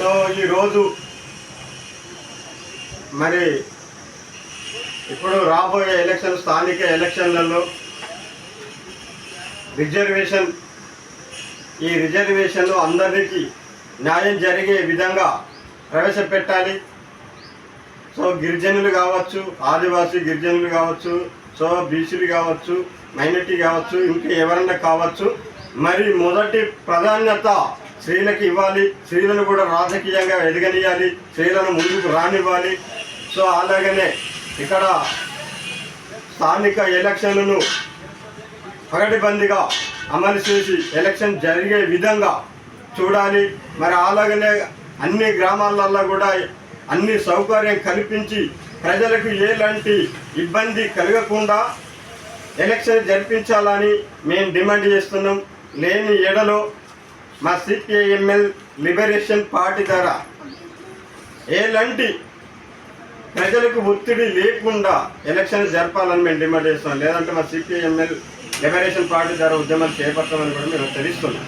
So ఈరోజు మరి ఇప్పుడు రాబోయే ఎలక్షన్ స్థానిక ఎలక్షన్లలో రిజర్వేషన్ ఈ రిజర్వేషన్లు అందరికీ న్యాయం జరిగే విధంగా ప్రవేశపెట్టాలి. సో గిరిజనులు కావచ్చు ఆదివాసీ గిరిజనులు కావచ్చు సో బీసీలు కావచ్చు మైనార్టీ కావచ్చు ఇంకా ఎవరన్నా కావచ్చు మరి మొదటి ప్రాధాన్యత స్త్రీలకు ఇవ్వాలి స్త్రీలను కూడా రాజకీయంగా ఎదగనియాలి స్త్రీలను ముందుకు రానివ్వాలి. సో అలాగనే ఇక్కడ స్థానిక ఎలక్షన్లను పగటిబందిగా అమలు చేసి ఎలక్షన్ జరిగే విధంగా చూడాలి. మరి అలాగనే అన్ని గ్రామాలలో కూడా అన్ని సౌకర్యం కల్పించి ప్రజలకు ఎలాంటి ఇబ్బంది కలగకుండా ఎలక్షన్ జరిపించాలని మేము డిమాండ్ చేస్తున్నాం. లేని ఎడలో మా సిపిఐఎంఎల్ లిబరేషన్ పార్టీ ద్వారా ఎలాంటి ప్రజలకు ఒత్తిడి లేకుండా ఎలక్షన్ జరపాలని మేము డిమాండ్ చేస్తున్నాం. లేదంటే మా సిపిఐఎంఎల్ లిబరేషన్ పార్టీ ద్వారా ఉద్యమాలు చేపడతామని కూడా మేము తెలుస్తున్నాం